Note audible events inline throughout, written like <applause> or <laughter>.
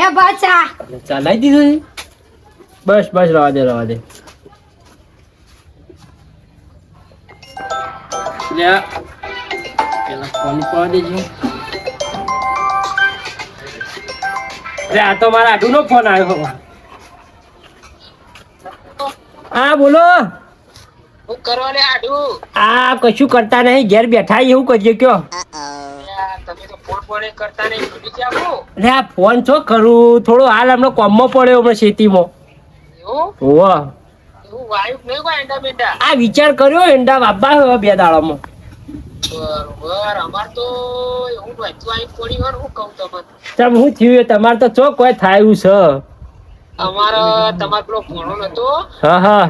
લે બાચા ચાલાઈ દીધું બસ બસ રવા દે રવા દે. લે આ. પેલા ફોન પર દેજો. લે આ તો મારા આડુનો ફોન આવ્યો. હા બોલો. હું કરવા લે આડું? આ કશું કરતા નહીં ઘેર બેઠા એવું કહીએ કયો? લે ફોન છો? કરું થોડો હાલ હમણાં કોમમાં પડ્યો હમણાં કોઈ એંડા આ વિચાર કર્યો એંડા બાબા હવે બે દાડામાં. બરોબર. અમાર તો વહેતું આવી પડી વાર હું કહું તમને. તમ હું થયું તમારે તો ચો કોઈ થાય છે? અમારો તમારો પેલો ભણો નતો. હા હા.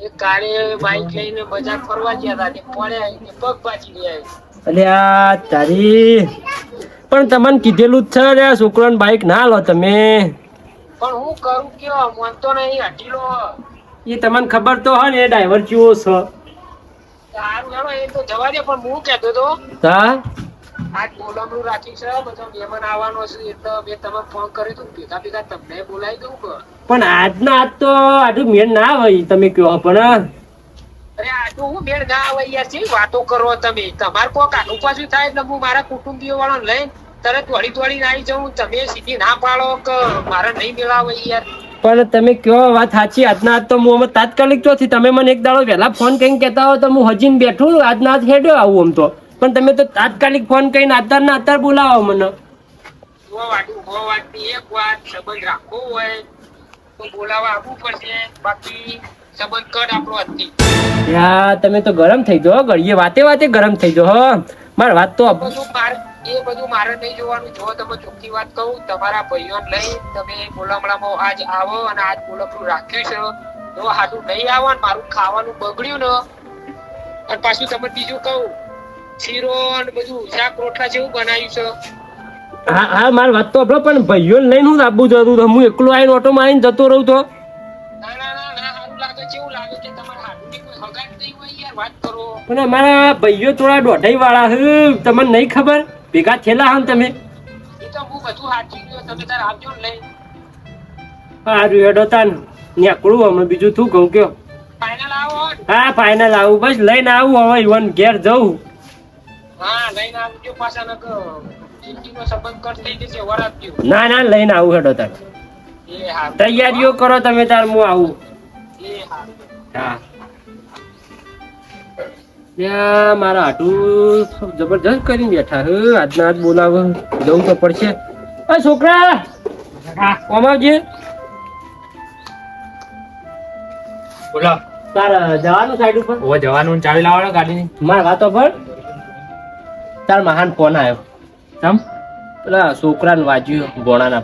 એ કાલે બાઈક લઈને બજાર ફરવા ગયા હતા તે પડ્યા ને પગ પાછી ગયા અલે આ તારી. પણ તમને કીધેલું જ છે રે છોકરાને બાઈક ના લો તમે. પણ હું કરું કયો મનતો નહીં હટીલો એ તમને ખબર તો હોય ને એ ડ્રાઈવર કેવો છે. સારું હેડો એ તો જવા દે પણ હું કહેતો તો હા? આજ બોલામણું રાખ્યું છે બધો મહેમાન આવવાનો છે એટલે મેં તમે ફોન કર્યો તો ભેગા ભેગા તમને બોલાવી દઉં પણ. આજના આજ તો આટલું મેળ ના હોય તમે કયો પણ અરે આ તો હું બેન ના આવે યાર છે વાતો કરો તમે. તમારે કોક આનું પાછું થાય એટલે હું મારા કુટુંબીઓ વાળા લઈને તરત દોડી આવી જાઉં. તમે સીધી ના પાડો કે મારે નહીં મેળાવે યાર. પણ તમે કયો વાત સાચી? આજના આજ તો હું અમે તાત્કાલિક તો તમે મને એક દાડો વહેલા ફોન કરીને કહેતા હો તો હું હજીને બેઠું આજના આજ હેડ્યો આવું આમ તો. પણ તમે તો તાત્કાલિક ફોન કરીને અત્યાર ના અત્યારે બોલાવો મને. એક વાત સંબંધ રાખવો હોય તો બોલાવા આવવું પડશે. બાકી સંબંધ કર આપણો હતી યા તમે તો ગરમ થઈ જાઓ ઘડીએ વાતે વાતે ગરમ થઈ જાઓ હો. માર વાત તો બધું મારે એ બધું મારે નહીં જોવાનું. જો તમે ચોખ્ખી વાત કહું તમારા ભાઈઓને લઈ તમે બોલામણામાં આજ આવો અને આજ બોલકડું રાખ્યું છે. જો હાથું નહીં આવો ને મારું ખાવાનું બગડ્યું ને અને પાછું તમે બીજું કહું શીરો ને બધું શાક રોટલા જેવું બનાવ્યું છે. હા હા મારી વાત તો આપણો પણ ભાઈઓ લઈને હું આપવું જતું હું એકલો આવીને ઓટોમાં આવીને જતો રહું તો લાગે એવું લાગે કે તમારા હાથની કોઈ હગાટ નહીં હોય યાર વાત કરો. પણ અમારા ભાઈઓ થોડા દોઢાઈ વાળા હે તમને નહીં ખબર? ભેગા થયેલા હો તમે? એ તો હું બધું સાચી ગયો તમે તાર આવજો ને લઈ. સારું હેડો તાન. નીકળું અમે બીજું શું કહું કયો? ફાઇનલ આવો હા ફાઇનલ આવું બસ લઈને આવું હવે ઈવન ઘેર જવું હા લઈને આવજો પાછા નક જિંદગીનો સંબંધ કટ થઈ જશે વરાત ના ના લઈને આવું હેડો તાર હા તૈયારીઓ કરો તમે તાર હું આવું. ત્યાં મારા હાટું જબરજસ્ત કરીને બેઠા હે. આજના આજ બોલાવે. જવું તો પડશે. અ છોકરા! કોમાવજે બોલો. તાર જવાનું સાઈડ ઉપર? ઓ જવાનું ચાવી લાવવાનો ગાડીની? મારા વાતો પર? તાર મહાન ફોન આવ્યો તમ પેલા છોકરાને વાજ્યું ભોણાના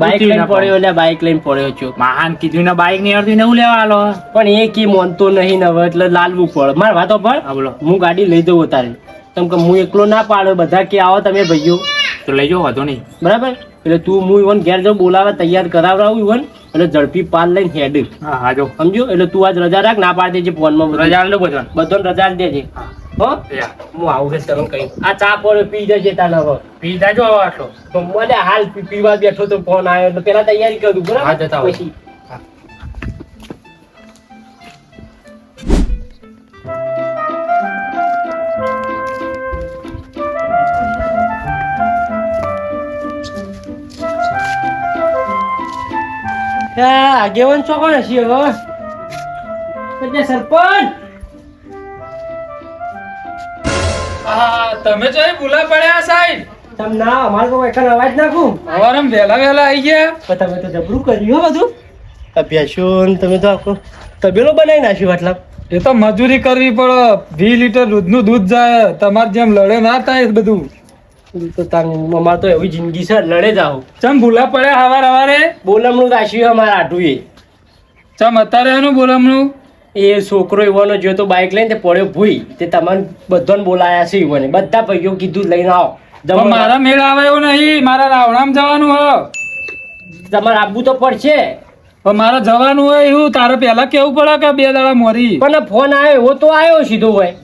બાઈક લઈને પડ્યો એટલે બાઈક લઈને પડ્યો છું. મહાન કીધું ને બાઈકની અડધી નવું લેવા આલો? પણ એ કી મોનતો નહીં ને એટલે લાલવું પડે. મારા વાતો બોલો. હું ગાડી લઈ દઉં તારે. તમ કે હું એકલો ના પાડો બધા કે આવો તમે ભાઈઓ. તો લઈ જાઓ વાંધો નહીં. બરાબર? એટલે તું હું ઈવન ઘેર જાઉં બોલાવા તૈયાર કરાવડાવું ઈવન એટલે ઝડપી પાલ લઈને હેડ. હા હા જો. સમજો એટલે તું આજ રજા રાખ ના પાડી દેજે ફોનમાં. રજા બધો બધાને. રજા દેજે. હો? હું આવું તમે કઈ આ ચા પર પી જજે તાને હવે. પી જાજો આટલો. તો મને હાલ પીવા બેઠો તો ફોન આવ્યો. પેલા તૈયારી કરું હા, બરાબર જતા પછી. આગેવાન છો હશે હવે? સરપંચ! હા તમે તો ભૂલા પડ્યા સાહેબ. તમ ના અમારે તો એકન અવાજ નાખું? સવારમ વહેલા વહેલા આવી ગયા. પણ તમે તો જબરું કર્યું બધું. અભ્યાસો ને તમે તો આખો તબેલો બનાવી નાખ્યો મતલબ? એ તો મજૂરી કરવી પડે. વીસ લીટર દૂધનું દૂધ જાય તમારે જેમ લડે ના થાય બધું. તો અમારે તો એવી જિંદગી છે લડે જાઓ ચમ ભૂલા પડ્યા હવાર હવારે? બોલમણું રાખ્યું અમારે આટું એ ચમ અત્યારે એનું બોલમનું એ છોકરો એવાનો જો તો બાઇક લઈને તે પડ્યો ભૂઈ. તે તમારે બધાને બોલાયા છે ઈવોને બધા ભાઈઓ કીધું લઈને આવો. જમવા- મારા મેળ આવે એવું નહીં. મારા રાવણામ જવાનું હો. તમારે આબુ તો પડશે. પણ મારે જવાનું હોય એવું. તારે પહેલા કેવું પડે કે બે દાડા મોરી? પણ ફોન આવ્યો એવો તો આવ્યો સીધો હોય.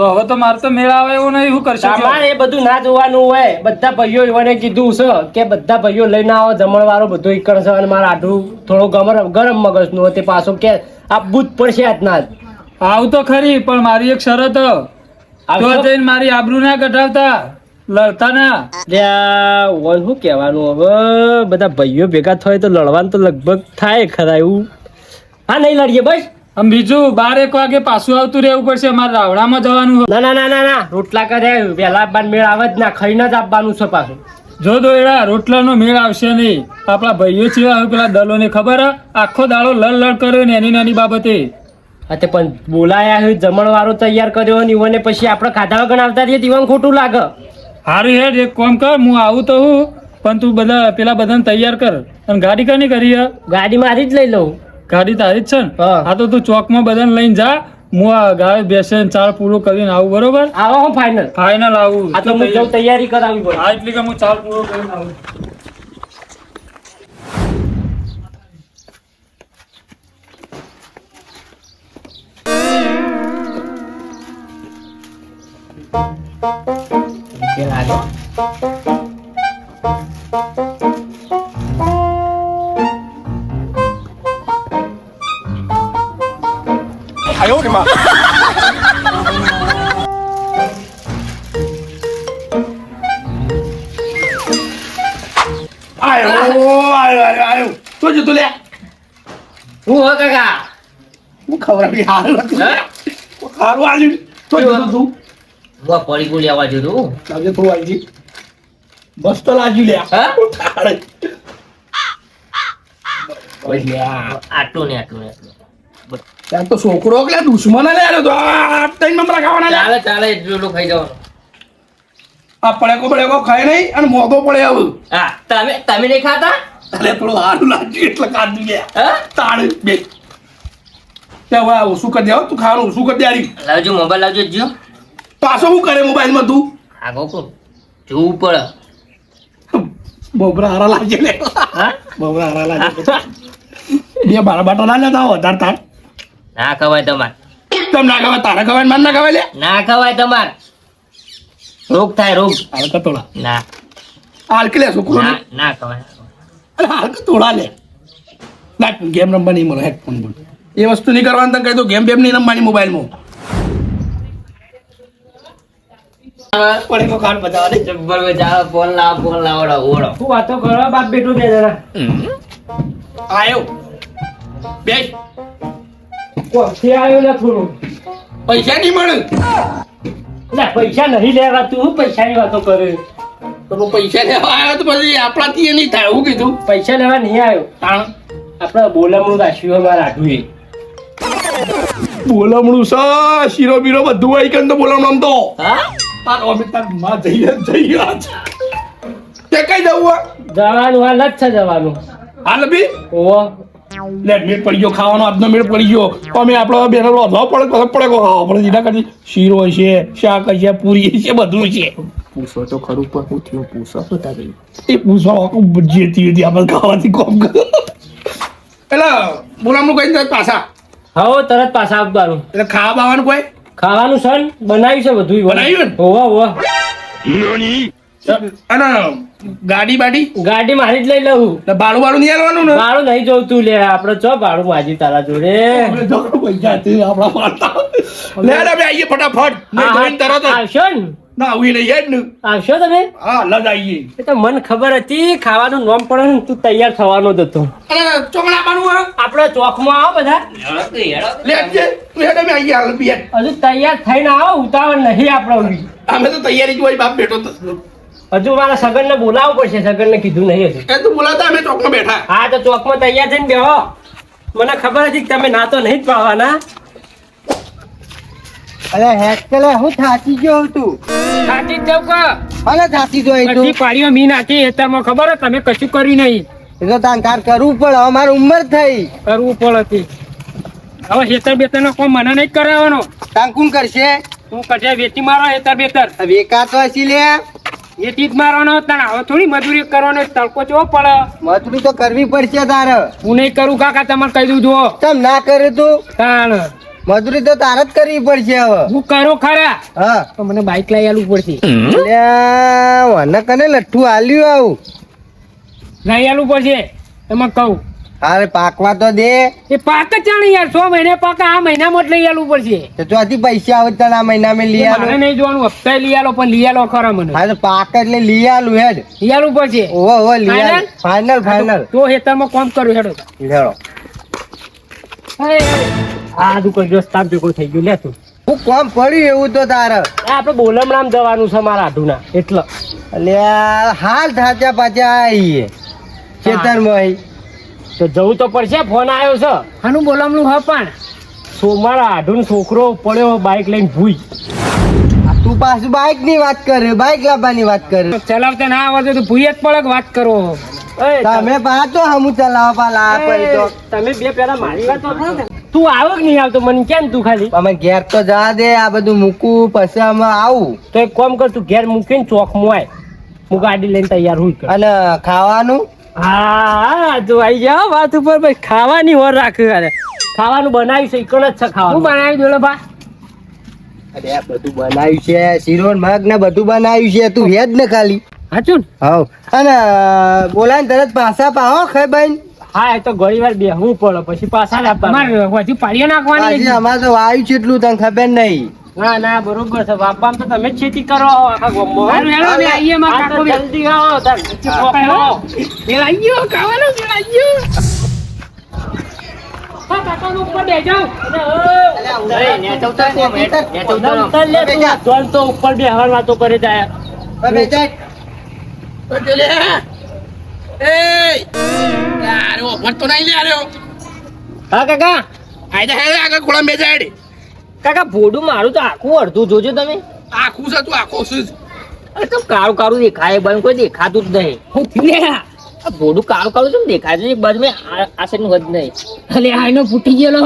તો હવે તો મારે તો મેળ આવે એવું નહીં શું કરશું તમારે એ બધું ના જોવાનું હોય. બધા ભાઈઓ મને કીધું છે કે બધા ભાઈઓ લઈને આવો જમણવારો બધું ઈકણ છે અને મારા આટલું થોડો ગરમ ગરમ મગજનું તે પાછું કે આપવું જ પડશે આજના આવું તો ખરી પણ મારી એક શરત. તો? જઈને મારી આબરૂ ના કઢાવતા લડતા ના. વન શું કહેવાનું હવે? બધા ભાઈઓ ભેગા થાય તો લડવાનું તો લગભગ થાય ખરા એવું. હા નહીં લડીએ બસ. આમ બીજું બાર એક વાગે પાછું આવતું રહેવું પડશે મારે રાવડામાં જવાનું ના ના ના ના ના રોટલા કરે વેલા બાર મેળ આવે જ ના ખાઈને જ આપવાનું છે પાછું. જો દોયડા રોટલાનો મેળ આવશે નહીં. આપણા ભાઈઓ છે હવે પેલા દલોને ખબર આખો દાડો લડ લડ કર્યો ને એની નાની બાબતે. હા તે પણ બોલાયા હોય જમણવારો તૈયાર કર્યો ને ઈવોને પછી આપણે ખાધા વગર આવતા રહીએ તો ખોટું લાગે. સારું હેડ એક કોમ કર હું આવું તો હું પણ તું બધા પેલા બધાને તૈયાર કર. અને ગાડી કની કરી? ગાડી મારી જ લઈ લઉં. ગાડી તારી જ છે ને? હા. હા તો તું ચોકમાં બધાને લઈને જા. હું આ ગાય બેસે ચાલ પૂરો કરીને આવું બરોબર? આવો હું ફાઇનલ ફાઇનલ આવું. આ તો હું જઉં તૈયારી કરાવી પડે હા એટલે કે હું ચાલ પૂરો કરીને આવું. આયો આયો આયો આયો તો જતો લે હું હો કાકા હું ખવડાવી હારું હતું હે? હારું આવ્યું તો જતો તું પડી ગયું લેવા જતું લાવજે થોડું આવી બસ તો લાજી લે હા? તારે. આટલું ને આટલું ને ત્યાં તો છોકરો કે દુશ્મન લે આવ્યો તો આ ત્રણ નંબર ખાવાના ચાલે ચાલે એટલું એટલું ખાઈ જવાનું આ પડેકો પડેકો ખાય નહીં અને મોગો પડે આવું હા તમે તમે નહીં ખાતા? અરે થોડું હારું લાગ્યું એટલે કાઢી લે. તાળ બે. ત્યાં હવે ઓછું કરી દેવા તું ખાવાનું ઓછું કરી દેરી લાવજો મોબાઈલ લાવજો જો પાછો શું કરે મોબાઈલમાં તું? આગો કો જોવું પડે. બોબરા હારા લાગે લે. હા? બોબરા હારા લાગે બે બારા બાટા ના લેતા વધારે તાર ના ખવાય તમાર. તમ ના ખવાય તારા ખવાય ને ના ખવાય લે. ના ખવાય તમાર. રોગ થાય રોગ. હાલ કે તોડા. ના. હાલ કે લે છોકરો ના ના ખવાય. અરે હાલ લે. ના ગેમ રમવાની મળે હેડફોન બોલ. એ વસ્તુ નહીં કરવાનું તને કહી દો ગેમ બેમ નહીં રમવાની મોબાઈલમાં. પડે જબ્બર ફોન લાવ ફોન લાવડો ઓળો શું વાતો કરો બાપ બેટું બે જણા? આયો. બે કોથી આવ્યો ને થોડું. પૈસા નહીં મળે. ના પૈસા નહીં લેવા તું પૈસા પૈસાની વાતો કરે? તો પૈસા લેવા આવ્યો તો પછી આપણાથી નહીં થાય એવું કીધું. પૈસા લેવા નહીં આવ્યો. તાણ. આપણે બોલમણું રાખ્યું અમારા આઠું બોલામણું છે શીરો બીરો બધું આવી કે તો બોલમણું તો. હા? તાર અમે તારમાં જઈએ જઈએ. તે કઈ જવું? જવાનું હાલ જ છે જવાનું. હાલ બી ઓવો લે મેળ પડી ગયો ખાવાનો આજનો મેળ પડી ગયો. અમે આપણો બેનો રોધવા પડે કસો પડે કો ખાવા પડે જીના કરતી શીરો છે શાક છે પૂરી છે બધું છે. પૂછો તો ખરું પણ હું થયું પૂછો. એ પૂછો આખું જેતી હતી આપણે ખાવાથી કોમ કરો. એટલે બોલામણું કઈ તરત પાછા. હવે તરત પાછા આપવાનું એટલે ખાવા બાવાનું કોઈ? ખાવાનું સન બનાવ્યું છે બધું બનાવ્યું ને? હોવા ઓવા અને ગાડી બાડી? ગાડી મારી જ લઈ લઉં. ભાડું ભાડું નહીં આવવાનું ને? ભાડું નહીં જોતું લે આપડે ચો ભાડું માજી તારા જોડે? પૈસા છે આપણા પાડતા. લે રે બે આઈએ ફટાફટ. નહીં જોઈન તરત આવશો ને? ના ઉઈ લઈ ને. આવશો તમે? હા લજ આઈએ. એ તો મન ખબર હતી ખાવાનું નોમ પડે ને તું તૈયાર થવાનો જ હતો. અરે ચોકડા બનવું હે? આપડે ચોકમાં આવો બધા. લે જે. તું હેડે મે આઈએ હાલ બી હજુ તૈયાર થઈને આવો ઉતાવળ નહીં આપણે અમે તો તૈયારી જ હોય બાપ બેઠો તો. હજુ મારા સગન ને બોલાવવું પડશે. સગન ને કીધું નહીં હજુ. એ તું બોલાતા અમે ચોકમાં બેઠા. હા તો ચોકમાં તૈયાર થઈને બેહો. મને ખબર હતી કે તમે ના તો નહીં જ પાવાના. અરે હેકલે હું થાકી ગયો તું થાકી જ જાઉં અરે થાકી ગયો તું બધી પાડીઓ મી નાખી. હેતરમાં ખબર તમે કશું કર્યું નહીં. એ તો તાન તાર કરવું પડે. હવે મારી ઉંમર થઈ. કરવું પડતી હવે હેતર બેતર નો કોઈ મને નહીં કરાવવાનો. તાન કોણ કરશે? તું કશે વેચી મારો હેતર બેતર. વેકાતો હશી લે. વેચી જ મારવાનો હવે થોડી મજૂરી કરવાનો તડકો ચો પડે. મજૂરી તો કરવી પડશે તારે. હું નહીં કરું કાકા તમારે કહી દઉં જુઓ. તમ ના કરે તું? તાણ. મજૂરી તો તારે જ કરવી પડશે હવે. હું કરો ખરા? હા. તો મને બાઈક લઈ આલવું પડશે. વને કને લઠ્ઠું આલ્યું આવું. લઈ આલવું પડશે એમાં કહું. અરે પાકવા તો દે. એ પાક જ ચાલે યાર સો મહિને પાક આ મહિનામાં જ લઈ આલું પડશે. તો ચોથી પૈસા આવે તને આ મહિના મેં લઈ આલું. નહીં જોવાનું હપ્તા લઈ આલો પણ લઈ આલો ખરા મને. હા તો પાક એટલે લઈ આલું હેડ. લઈ આલું પડશે. ઓહો ઓહો લઈ આલ. ફાઇનલ ફાઇનલ તો હેતરમાં કોમ કર્યું હેડો. હેડો. આ દુકાન રસ્તા ભેગો થઈ ગયો લે તું. હું કોમ પડ્યું એવું તો તારે. આપણે બોલમણામ જવાનું છે મારા આઢુના એટલે. એટલે હાલ થાચા પાછા આવીએ ખેતરમાં તો જવું તો પડશે ફોન આવ્યો છે. આનું બોલામણું હા પણ. સો મારા છોકરો પડ્યો બાઇક લઈને ભૂઈ. તું પાછું બાઇકની વાત કરે બાઇક લાવવાની વાત કરે. ચલાવતા ના આવડે તો ભૂઈ જ પડે કે વાત કરો? એ, તમે પાછો હમું ચલાવવા પાલા પડી તો. તમે બે પેલા મારી વાત તો ને. તું આવો કે નહીં આવતો? મને કેમ તું ખાલી? અમે ઘેર તો જવા દે આ બધું મૂકું પછી અમે આવું. તો એક કામ કર તું ઘેર મૂકીને ચોકમાં આય. હું ગાડી લઈને તૈયાર હું અને ખાવાનું? હા તું આવી વાત ઉપર ભાઈ ખાવાની ઓર રાખ અરે ખાવાનું બનાવ્યું છે ઈકણ જ છે ખાવાનું. હું બનાવી દો બા અરે આ બધું બનાવ્યું છે શીરો માગ ને બધું બનાવ્યું છે તું હેજ ને ખાલી. હાચું ને? હવ. અને બોલાય તરત પાછા પાહો ખે ભાઈ હા એ તો ઘણી વાર બેહવું પડે પછી પાછા હજી પાડીએ નાખવાની અમારે તો વાયુ છે એટલું તને ખબર નહીં. ના ના બરોબર છે. બાપા તો તમે જ ખેતી કરો આખા ગામમાં. માં તો જલ્દી આવો તાર. આવો. મેળાઈ ગયો, ખાવાનો મેળાઈ ગયો. હા, કાકાનું ઉપર બેહવાની વાતો કરે જાય એ હા કાકા. આગળ ખોળા કાકા ભોડું મારું તો આખું અડધું જોજો તમે. આખું છે તું આખો છે અરે તો કાળું કાળું દેખાય બંધ કોઈ દેખાતું જ નહીં. હું આ? ભોડું કાળું કાળું શું દેખાય છે? એક બાજુ મેં આ આ સાઈડનું જ નહીં. અલે આનો ફૂટી ગયેલો.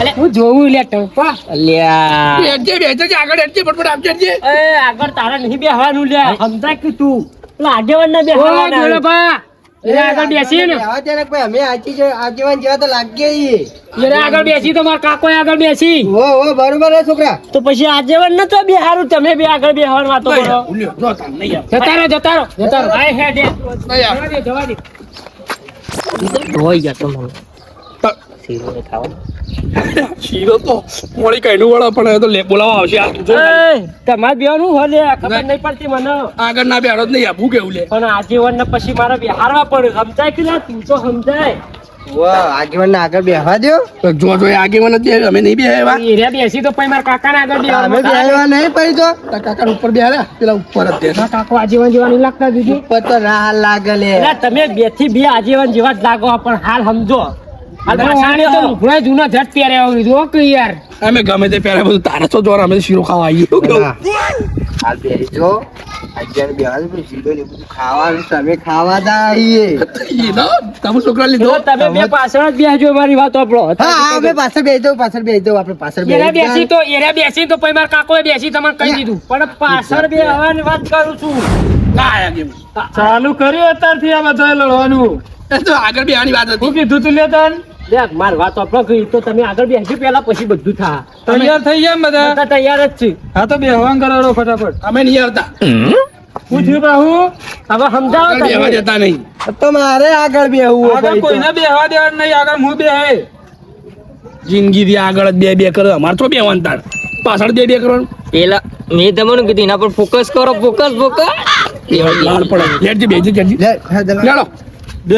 અલે. હું જોવું લે ટંપા અલ્યા એડજે બેજે આગળ એડજે ફટફટ આપજે એડજે એ આગળ તારા નહીં બેહવાનું લે. સમજાય કે તું પેલા આગેવાન ના બેહવાના આગળ બેસી ને. આવા છે ને કોઈ અમે આજીવન જેવા તો લાગીએ છીએ. આગળ બેસી તો મારા કાકો આગળ બેસી. હો હો બરોબર છોકરા. તો પછી આગેવાન ન તો બેહારું તમે બે આગળ બેહવાની વાતો કરો. ઉલ્યો જો તાર જતા રહો જતા રહો આય હેડ. હેડ. જવા દે જવા દે. ધોઈ જતો મને ત- શીરો ને ખાવાનું. શીરો તો મોડી કઈનું વાળા પણ તો લે બોલાવા આવશે. આ જો તમારે બેવાનું હો ખબર નહીં પડતી મને. આગળ ના બેહાડો નહીં આપું કેવું લે. પણ આજીવન ને પછી મારે બેહારવા પડે સમજાય કે ના? તું તો સમજાય. આગેવાન આગળ બેહવા દ્યો. તો જો જો આગેવાન જ અમે નહીં બે એવા એરિયા બેસી તો પછી મારા કાકા આગળ અમે બેહારવા બેહવા નહીં પડી તો. કાકા ઉપર બેહાડ્યા? પેલા ઉપર જ કાકો આજીવન જેવા નહીં લાગતા દીદી ઉપર તો ના લાગે લે. તમે બેથી બે આજીવન જેવા જ લાગો પણ હાલ સમજો. હાલ પાછાની તો લુગડા જૂના જટ પહેર્યા હોય જો કે યાર. અમે ગમે તે પહેલા બધું તારે તો જોર અમે શીરો ખાવા આવીએ. હાલ બેસજો આગળ બેહવા દો, પછી સીધો ને બધું ખાવાનું તમે ખાવા દા આવીએ. તમે છોકરા લીધો. તમે બે પાછળ જ બેસજો મારી વાત આપણો હા હા અમે પાછળ બેસી જાઉં પાછળ બેસી જાઉં આપણે પાછળ બેસી બેસી તો એરા બેસી તો પછી મારા કાકોએ બેસી તમને કહી દીધું. પણ પાછળ બે હવાની વાત કરું છું. ચાલુ કર્યું અત્યારથી આ બધા લડવાનું. તો આગળ બેહાની વાત હતી. કીધું તું લે તન. દેખ માર વાત આપણો તો તમે આગળ બેસજો પેલા પછી બધું થા તૈયાર થઈ ગયા બધા? બધા તૈયાર જ છે. હા તો બેહવાન કરાડો ફટાફટ. અમે નહીં આવતા. પૂછ્યું બાહુ? હવે સમજાવો બેહવા દેતા નહીં. તો મારે આગળ બેહવું આગળ કોઈને બેહવા દેવા નહીં આગળ હું બેહે? જિંદગી આગળ બે બે કરો અમારે તો બેવાન તાર પાછળ બે બે કરવાનું પેલા મેં તમને કીધું એના પર ફોકસ કરો ફોકસ ફોકસ લાડ પડે. લેટજી બેજી લેટજી. લે, હા, જરા. લેડો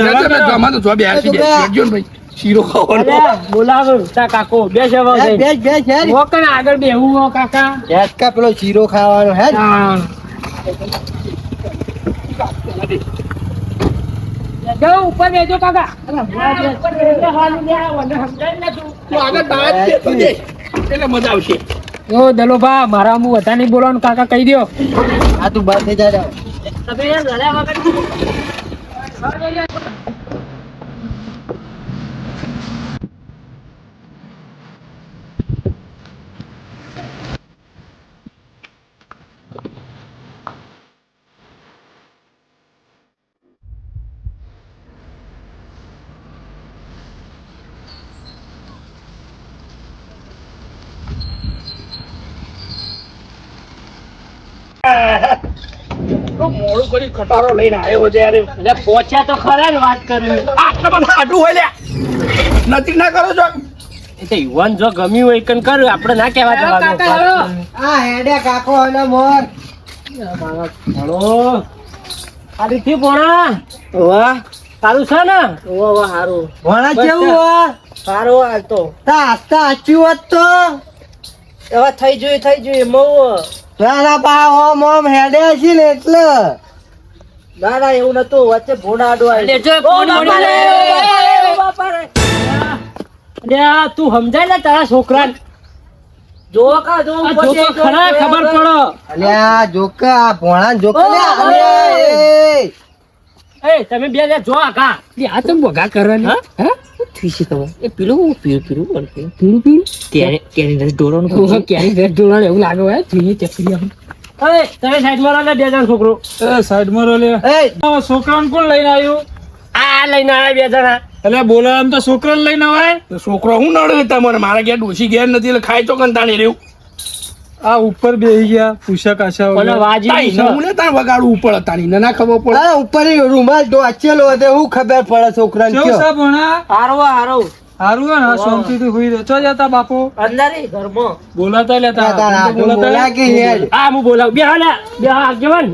લેટજો તો જો બેહાર છે ને ભાઈ. શીરો ખાવાનો. બોલાવ તા કાકો બે જવા બે બે છે. વોકણ આગળ બેહવું હો કાકા. હેડ કા પેલો શીરો ખાવાનો હે. ઉપર બેજો કાકા. એટલે મજા આવશે. ઓ દલોભા મારા હું વધારે નહીં બોલવાનું કાકા કહી દો આ તું બંધ થઈ જાય તમે મોડું કરી ખટારો લઈને આવ્યો છે યાર. એટલે પહોંચ્યા તો ખરા ને વાત કરી. આટલા બધા આડું હોય લ્યા. નજીક ના કરો છો. એ તો યુવાન જો ગમ્યું હોય કન કર આપણે ના કહેવા જવાનું. આ હેડે કાકો અને મોર. હલો ખાલી થી પોણા વાહ. સારું છે ને? ઓ વાહ સારું ભણા કેવું વાહ સારું હાલ તો. તા આસ્તા હોત તો. હવે થઈ જોયું થઈ જોયું મઉ નાના પા ઓમ ઓમ હેડે છે ને એટલે. ના ના એવું નતું વચ્ચે ભોડા અરે આ તું સમજાય ને તારા છોકરા જો કા ખરા ખબર પડો. અલ્યા જોકા આ ભોણા જોકા લે એ. તમે બે ને જો આકા આ તો બગા કરે ને હે? થીસી તમે? એ પીલું પીળું પીળું પીલું પીળું. પીલું કેરી કેરી રસ ડોળવાનું ક્યારે રસ ડોળવાનું એવું લાગે હોય? જોઈએ ચકરી અરે તમે સાઈડમાં રહો બે જણ છોકરો. એ સાઈડમાં રહો લે. છોકરાને કોણ લઈને આવ્યું? આ લઈને આવ્યા બે જણા. એટલે બોલા આમ તો છોકરાને લઈને આવે છોકરો હું નડે તમારે? મારા ઘેર ડોસી ઘેર નથી એટલે ખાય તો તાણી રહ્યું. આ ઉપર બેસી ગયા પૂછા આશા ઓલો વાજી નમૂને હું ને તાર વગાડવું પડે તારી નના ખબર પડે. આ ઉપર રૂમાલ ડોચેલો હતો હું ખબર પડે છોકરાને કેવું કયો? છે ભણા? હારો હારો. હારું હે ને શાંતિથી હુઈ રહે. ચો જતા બાપુ? અંદર ઘરમાં. બોલાતા લેતા તારા. હાથું બોલા કે હેડ આ હું બોલાવ. બે હાલે બે હા આગેવાન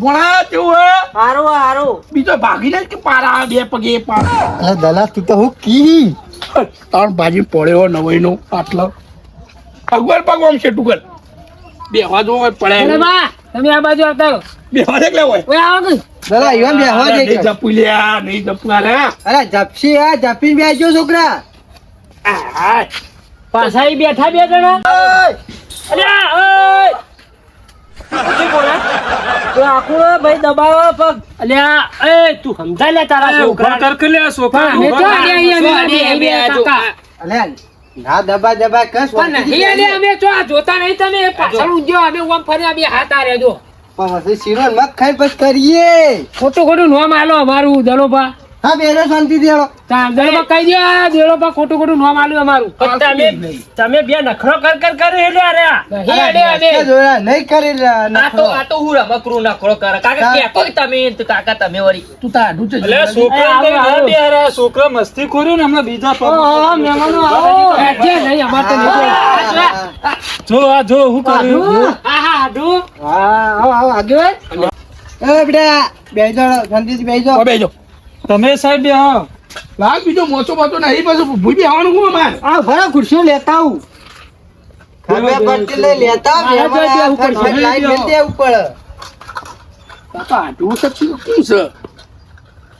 ભણા તું હે? હારો હારો. બીજો ભાગી જાય કે પારા બે પગે પારા. અરે દલા તું તો હું કી? ત્રણ ભાજી પડ્યો નવાઈ નો આટલો. અગવર પગ આમ છે ટુકલ બેહવા જો અરે પડે. બા તમે આ બાજુ આવતા રહો. બેહવા દે એટલે હોય. ઓય આવો કે દલા ઈવન બે હવા દે નહીં જપુ લ્યા નહીં જપુ અરે. અરે જપસી હે જપીને બેસજો છોકરા. આ પાછા બેઠા બે જણા. અરે ઓય. શું બોલે? તો આખું ભાઈ દબાવો પગ. અલ્યા એ તું સમજાય લે તારા છોકરા કર કે લે છોકરા અમે ના દબા દબા કસ નહીં અલે અમે જો આ જોતા નહીં તમે. પાછળ ઊંઘ્યો અમે ઓમ ફર્યા અમે હાથ આ રહેજો પણ શીરો મગ ખાઈ પછી કરીએ. ખોટું ખોટું નોમ આલો અમારું દલોબા હા બેરે શાંતિ દેડો દલોબા કહી દે આ પા ખોટું ખોટું નોમ આલ્યું અમારું. તમે તમે બે નખરો કર કર કરે એટલે અરે આ. નહીં અડે અમે જોયા નહીં કરી આ તો. આ તો હું રમકડું નખરો કર. કાકા કે કોઈ તમે તો કાકા તમે વળી. તું તા ઢૂચે એટલે છોકરા તો આવો. બે હારા છોકરા મસ્તી કર્યું ને હમણાં બીજા પગ ઓહો, મેમાનો આવો. હેઠે નહીં અમાર તો નહીં. જો આ જો હું કર્યું હા હા હાડું હા આવો આવો આગળ એ બેટા બેજો શાંતિથી બેસજો બેજો તમે સાહેબ હા લાગ બીજો મોચો મોચો નહીં પછી ભૂઈ આવવાનું હું અમાર? આ ભરા ખુરશીઓ લેતા આવું. પડતી લઈ લેતા ઉપર. શું છે?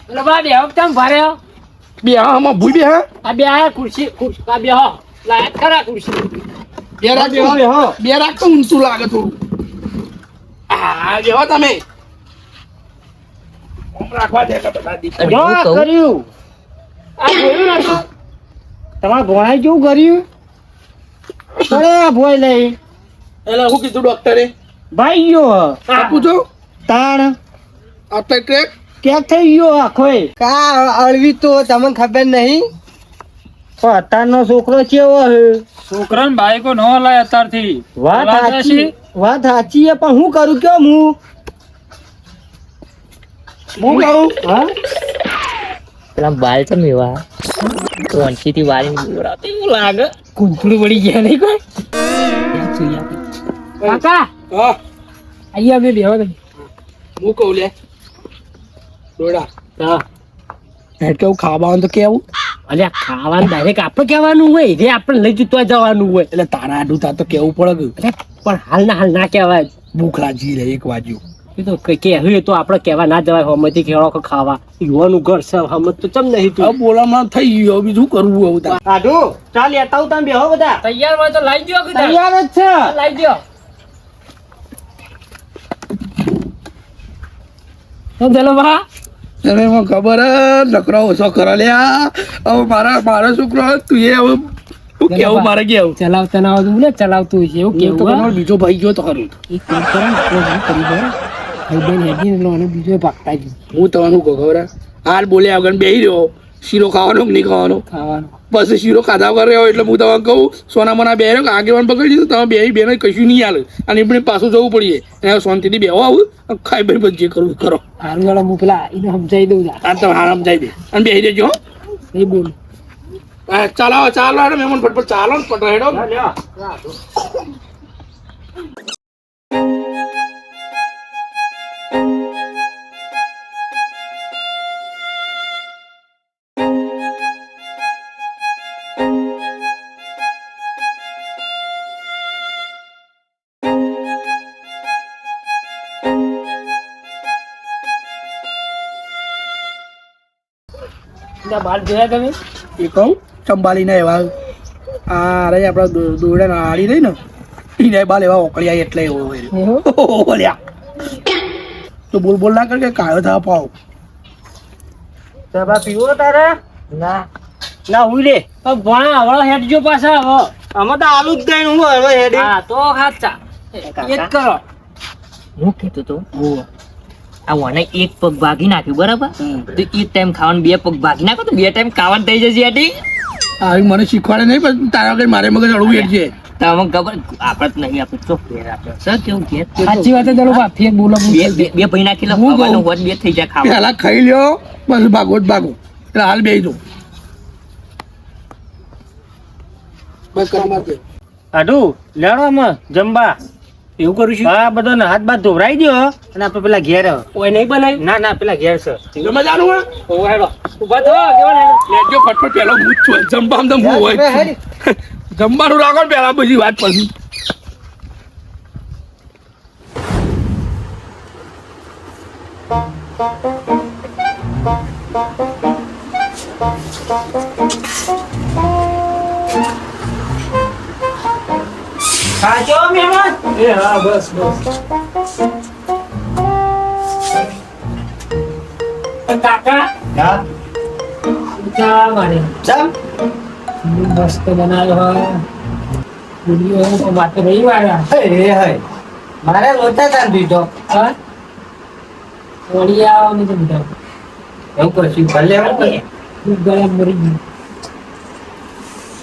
બે વખત આમ બે હા આમાં ભૂઈ હા? આ બે આ ખુરશી આ બે હો. લાયક ખરા ખુરશી. બે રાખ. બે રાખ તો ઊંચું લાગે થોડું. હા બેહો તમે. રાખવા દે કે બધા દીકરા. જો આ કર્યું. આ જોયું ને તમારા ભોણાએ કેવું કર્યું? અરે આ ભોય લઈ. એટલે શું કીધું ડોક્ટરે? ભાઈ ગયો આપું છો? તાણ. આ તો ટ્રેક. ક્યાં થઈ ગયો આખો કા અળવી તો તમને ખબર નહીં? પણ અત્યારનો છોકરો કેવો હે? છોકરાને બાઈકો ન લાય અત્યારથી વાત સાચી વાત સાચી પણ હું કરું? કેમ હું હું કહું હા? પેલા બાલ છે મેવા વંશી થી વાળી બોરાતે એવું લાગે. કુંથડું પડી ગયા નહીં કોઈ? કાકા હા. અહીંયા અમે બેહો તમે. હું કહું લે. દોડા. હા. હેડ કેવું ખાવાનું તો કેવું? અલ્યા ખાવાનું ડાયરેક્ટ આપણે કહેવાનું હોય જે આપણે લઈ જતો જવાનું હોય. એટલે તારા આડું તો કેવું પડે પણ હાલ ના હાલ ના કહેવાય. ભૂખ લાગી રહે એક બાજુ એ તો કઈ તો આપણે કહેવા ના જવાય હમતી ખેડો ખાવા. યુવાનું ઘર છે હમત તો ચમ નહીં તું બોલામાં થઈ ગયું બીજું કરવું હવે તાર? સાધુ ચાલ લેતા આવું તમે બેહો બધા. તૈયાર હોય તો લાવી દ્યો તૈયાર જ છે. લાવી દ્યો. શું થયેલું બા? તને એમાં ખબર નકરો ઓછો લ્યા. હવે મારા મારો છોકરો તું એ હવે કેવું મારે કેવું? ચલાવતા ના આવતું ને ચલાવતું છે એવું કેવું બીજો ભાઈ ગયો તો ખરું. એક કામ કરો કરી દો ભાઈ હેગી હેડી અને બીજો ભાગતા જ હું તમારું કહું ખબર? હાલ બોલ્યા આગળ બેહી રહ્યો. શીરો ખાવાનો કે નહીં ખાવાનો? ખાવાનો. બસ શીરો ખાધા વગર રહ્યો એટલે હું તમને કહું સોના મના બે રહ્યો કે આગેવાન પકડી દીધું તમે બે બેને કશું નહીં હાલ. અને એમને પાછું જવું પડીએ. એને શાંતિથી બેહો આવું ખાઈ ભાઈ બધું જે કરવું કરો. હારું વાળા હું પેલા એને સમજાવી દઉં હા આ તમે હા સમજાવી દે. અને બેસી દેજો હો. નહીં બોલ. ચાલો ચાલો મેં મહેમાન ફટફટ ચાલો ને ફટ હેડો જોયા તમે? એ કહું સંભાળીને એવા આ અરે આપણા દોરડા નાળી રહી ને એને બાલ એવા ઓકળ્યા એટલે એવો હોય. <laughs> તો બોલ બોલ ના કર કે કાયો થા પાવ. ચા પીવો તારે? ના. ના હું લે. ભણા હવે હેડજો પાછા હવે આમાં તો આલુ જ ગઈ હું હવે હેડી. હા તો હાચા એ કરો. હું કહેતો તો? આ મને એક પગ ભાગી નાખ્યું બરાબર? તો એક ટાઈમ ખાવાનું બે પગ ભાગી નાખો તો બે ટાઈમ ખાવાનું થઈ જશે યાટી આવી મને શીખવાડે નહીં પણ તારા વગર મારે મગજ અડવું વેઠ છે તમને ખબર આપણે જ નહીં આપણે ચોક ફેર આપણે. સર કેવું કે? સાચી વાત છે બા ફેર બોલો બે બે ભાઈ નાખી લો હું બોલો ખાવાનું બે થઈ જાય ખાવા. પેલા ખાઈ લ્યો બસ ભાગો જ ભાગો. એટલે હાલ બેહી દો બસ કરવા માટે આડુ લેડો માં જમવા. એવું કરું છું? હા બધો ને હાથ બાથ ધોવરાઈ ગયો અને આપણે પેલા ઘેર. કોઈ નહીં બનાવ્યું ના ના પેલા ઘેર છે. તમે જાણું હે? ઓ હેડો ઊભા થો કેવા લેજો ફટફટ પેલો હું જ છું. જમવા તો હું હોય. જમવાનું રાખો ને પેલા બધી વાત પછી. ખાજો મહેમાન? એ હા બસ બસ. કાકા? હા? ચા મારે જમ મસ્ત બનાવ્યો હોય. વીડિયો હોય તો વાત રહી વાળા. હે હે મારે લોચા તાર દીધો હા? વળી આવો ને તો એવું કરશું ભલે ગરમ મરી ગયું.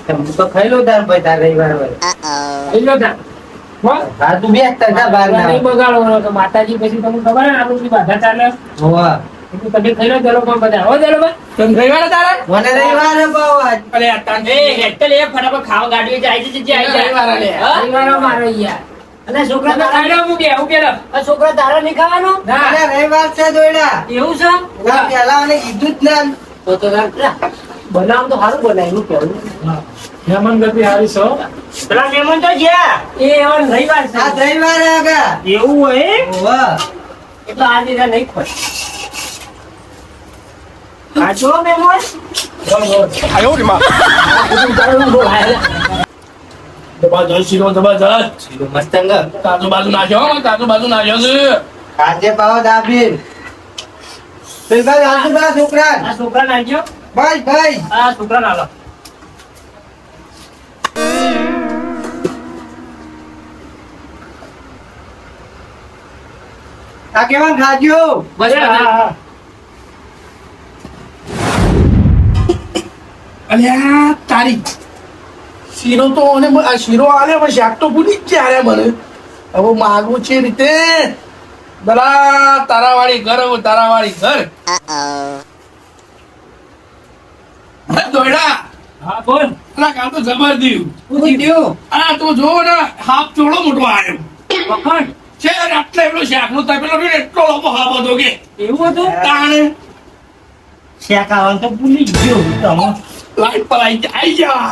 હું તો ખાઈ લો તાર ભાઈ તાર રવિવાર હોય. લઈ લો તા હા? તું બે ટકા બહાર ના નહીં બગાડવાનો તો માતાજી પછી તમને ખબર ને આપણે બધી બાધા ચાલે. હોવા. તમે ખાઈ લો ચલો પણ બધા. હો ચલો ભાઈ. તને થઈ તારે? મને રવિવાર બહુ અરે આ તાન- એ ફટાફટ ખાવા ગાડી જાય છે જે આવી રવિવાર આલે. હા? મારો યાર. અને છોકરા ના હું આ છોકરા તારા નહીં ખાવાનો? ના. રવિવાર છે દોયડા એવું છે? ના પેલા મને કીધું જ ના. તો તો બનાવ તો સારું બનાવ્યું કેવું? મહેમાન ગતિ હારી છો? પેલા મહેમાન તો ગયા એ હવે રવિવાર છે. આ રવિવાર આગા એવું હોય વાહ એટલે આજે ત્યાં નહીં ખોટ. આજો મહેમાન શીરો તાજુ બાજુ નાખ્યો હો, તાજુ બાજુ નાખ્યો છે. આજે પાવ દાબીન. આજુ છોકરા આ છોકરા નાખ્યો ભાઈ ભાઈ. આ છોકરા આ કેવા ખાજો બસ અલ્યા તારી શીરો તો અને શીરો આલે પણ શાક તો ભૂલી જ ગયા મને. હવે માગું છે રીતે. દલા તારાવાળી ઘર હવે તારાવાળી ઘર. દોડા હા બોલ. અલા કાં તો જબર થયું આ તો જોવો ને હાફ ચોડો મોટો આવ્યો પકડ છે આટલો એટલો શાકનો તપેલો રહ્યો એટલો લોબો હાફ હતો કે. એવું હતું? તાણે. શેક આવવાનું તો ભૂલી ગયો હું લાઈટ પર આઈ જા આઈ જા.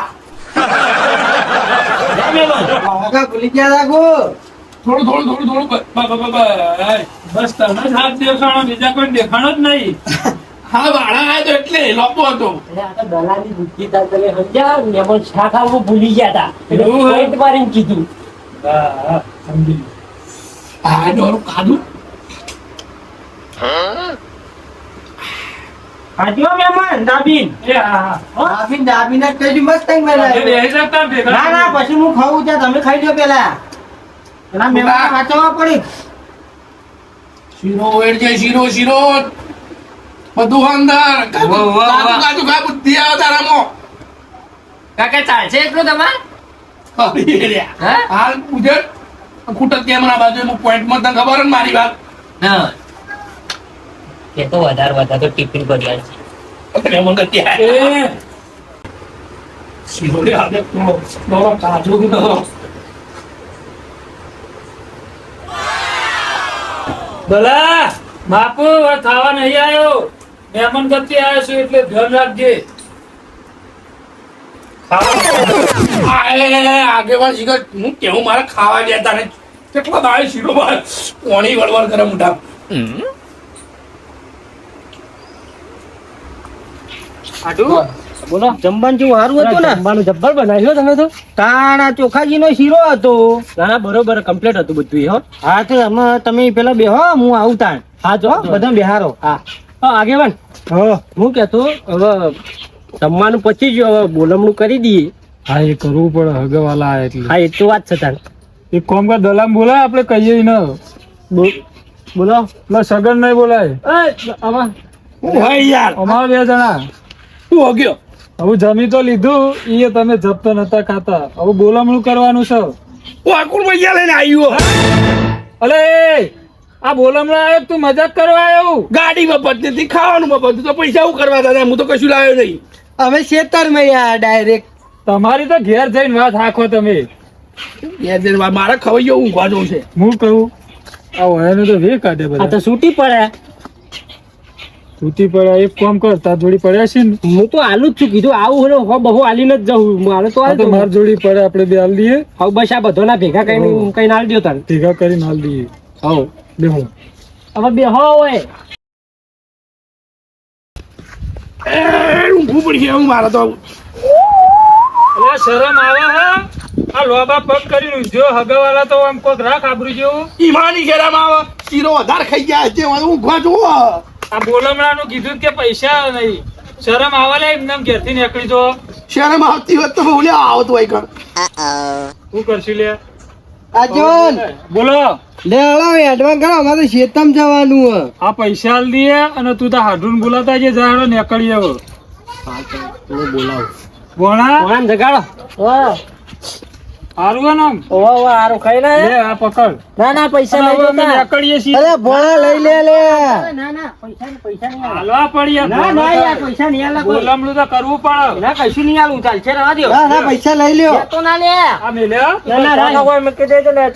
ભૂલી ગયા લાગુ થોડું થોડું થોડું થોડું બ- બ- બ- બ- બસ તમે જ હાથ દેખાણો બીજા કોઈ દેખાણો જ નહીં. હા વાળા આવ્યો તો એટલે લોકો હતો. આ તો દલાલી બુદ્ધિ તાર તમે સમજ્યા મહેમાન શાક આવવું ભૂલી ગયા હતા એટલે કીધું. હા સમજી ડોરું ખાધું ખાજો મહેમાન દાબીન એ હા હા દાબીન દાબીન જ કહેજો મસ્ત ના ના પછી હું ખાવું ત્યાં તમે ખાઈ લો પેલા પેલા મહેમાન વાંચવા પડી શીરો વેડ છે શીરો શીરો બધું અંદર કાજુ કાજુ કાજુ બુદ્ધિ આવે તારામો કાકા ચાલશે એટલું તમારે હા હાલ ઉજળ ખૂટક કેમેરા બાજુ એમાં પોઈન્ટમાં તને ખબર ને મારી વાત? હા. એ તો વધારે વધારે તો ટિફિન કર્યા છે. એટલે મને તો દોરો ભલા બાપુ હવે ખાવા નહીં આવ્યો. મહેમાન ગતિ આવ્યો છું એટલે ધ્યાન રાખજે. આય આગેવાન શીખર હું કેવું મારે ખાવા ગયા ને? કેટલા દાળ શીરો બાર કોણી વળવળ કરે મોઢા બોલો. જમવાનું જેવું સારું હતું ને? જમવાનું જબ્બર બનાવ્યો તમે તો? તાણા ચોખાજી નો શીરો હતો. ના બરોબર કમ્પ્લીટ હતું બધું હો. હા તો એમાં તમે પેલા બેહો હું આવું તાણ. હા જો. બધા બેહારો. હા. હા, આગેવાન. હા. હું કેતો હવે જમવાનું પછી ગયું હવે બોલમણું કરી દઈએ. હા એ કરવું પડે હગવાલા એટલે. હા એ તો વાત છે તાર. એક કોમ કર દલામ બોલાય આપણે કહીએ ન. બોલો એટલે સગન નહીં બોલાય. એ, આમાં ભાઈ યાર. અમારા બે જણા. તું હગ્યો. હવે જમી તો લીધું એ તમે જપતો નતા ખાતા. હવે બોલામણું કરવાનું છે. ઓ આકુર ભૈયા લઈને આવ્યો. અલે આ બોલામણા આવ્યો તું મજાક કરવા આવ્યો? ગાડી બાબત નથી ખાવાનું બાબત તો પૈસા હું કરવા દાદા હું તો કશું લાવ્યો નહીં. અમે ખેતરમાં યાર ડાયરેક્ટ તમારી તો ઘેર જઈને વાત રાખો તમે. ઘેર જઈને મારે ખવાઈ જવું ઊંઘવા જવું છે. હું કહું? આ વયાને તો વે કાઢે બધા. તો છૂટી પડે. તૂટી પડ્યા એક કામ કર તાર જોડી પડ્યા છે ને? હું તો આલું જ છું કીધું આવું હોય હો બહુ આલીને જ જવું મારે તો આ આલી માર જોડી પડે આપણે બે હાલ દઈએ. હવે બસ આ બધો ના ભેગા કઈ કઈ નાલ દો તાર. ભેગા કરીને હાલ દઈએ. હવ બે હું. હવે બે હો હોય. એ, ઊંઘવું ગયા હું મારે તો અલે શરમ આવે હા? આ લોબા પગ કરી જો હગાવાલા તો આમ કોક રાખ આબરૂ જેવું? ઈમાની ઘેરામાં આવે. શીરો વધારે ખાઈ ગયા છે હું ઊંઘવા જો આ બોલમણાનું કીધું કે પૈસા નહીં. શરમ આવે લે એમને ઘેરથી નીકળી જો. શરમ આવતી હોત તો બોલે આવતો હોય કણ શું કરશું લે? અર્જુન બોલો. લે હળો એડવાન્સ કરો અમારે શેતમ જવાનું હે આ પૈસા હાલ દઈએ અને તું તો હાડુન બોલાતા જે જાડો નીકળી આવો. બોણા કોણ જગાડો. હારું હે ને આમ? વાહ વાહ હારું ખાઈ લે. લે આ પકડ. ના ના પૈસા અને નહીં હવે અમે જોતા નીકળીએ છીએ. અરે ભોળા લઈ લે લે. ના ના પૈસા નહીં પૈસા નહીં હાલવા પડીએ ના ના યાર પૈસા નહીં આલે કોઈ. બોલમણું તો કરવું પડે. ના કશું નહીં આલું ચાલશે રહેવા દ્યો. ના ના પૈસા લઈ લ્યો. તો ના લે. આ મેલ્યા ના ના રાખ. કોઈ મૂકી દેજો ને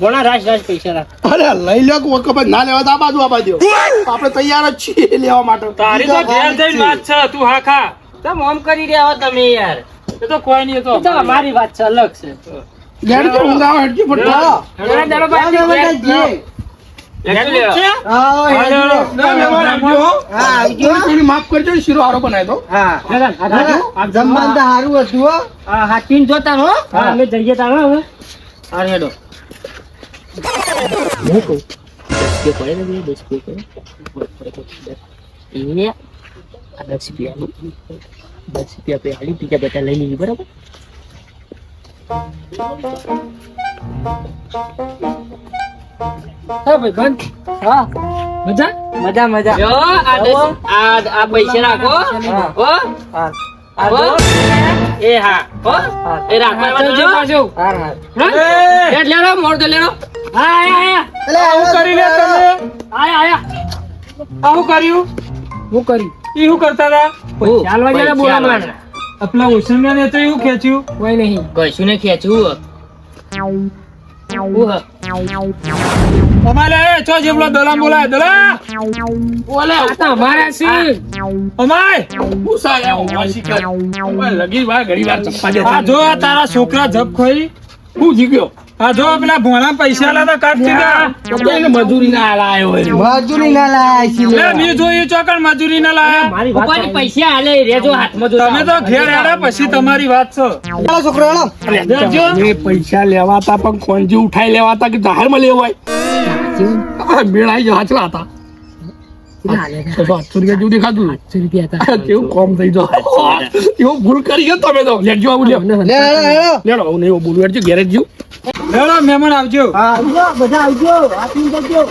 બોલા રાખ રાખ પૈસા રાખ. અરે લઈ લો કોઈ ના લેવા આ બાજુ આ બાજુ. આપણે તૈયાર જ છીએ લેવા માટે. તારી તો ઘેર જઈને વાત છે તું હા ખા. તો મોમ કરી રહ્યા હો તમે યાર. એ તો કોઈ નહીં તો એ તો અમારી વાત છે અલગ છે. ઘેર તો ઊંઘાવા હેડજી ફટકા જરા જરા હા, બાજુ બધા ઘેર જઈએ. માફ કરજો શીરો હારો જમવાનું હતું જોતા રહો. હા. અમે જઈએ તારો હવે. હા હેડો. હું કહું પડે ને દસ રૂપિયા એ આ દસ રૂપિયા દસ રૂપિયા આપણે હાલી બીજા બધા લઈ લઈએ બરાબર? હા ભાઈ બંધ. હા. મજા? મજા મજા. જો આ દસ આ આ પૈસા રાખો. હો આ એ હા. હો. એ રાખવા જો. હા હા. લેટ લેડો મોર તો લેડો. હા આયા આયા. આવું કરી લે તમે. આયા આયા. આવું કર્યું? હું કરી શું કરતા હતા? ચાલવા જરા બોલાવવાના આપલા ઉસંગા ને તો એવું ખેંચ્યું કોઈ નહીં. કશું ને ખેંચ્યું અમારે એ ચો જેવડો બોલાય દલા બોલે. આ છે. અમાય ગુસ્સા આવ્યા ઊંઘવા શીખર લગી વાર ઘડી વાર ચપ્પા દે. જો તારા છોકરા જપ ખોઈ. હું જીગ્યો. આ જો પેલા ભોણા પૈસા લાતા એને મજૂરી ના આલાયો મજૂરી ના લાયા છીએ લે મી જોયું ચોકડ મજૂરી ના લાયા. મારી પૈસા હાલે રેજો હાથમાં જો તમે તો ઘેર હેડા પછી તમારી વાત છે. ચાલો છોકરો હાલો. એ પૈસા લેવાતા પણ કોંજી ઉઠાઈ લેવાતા કે જાહેરમાં લેવાય આ મેળાઈ જવા ચલા હતા. તો રૂપિયા જેવું દેખાતું રૂપિયા કેવું કોમ થઈ જાય એવું ભૂલ કરી ગયો તમે તો. લેટજો આવું. લેડો આવું નહીં બોલું હેડજો ગેરેજ જ જ્યું. લેવડો મહેમાન આવજો. હા, બધા આવજો આપીને જજો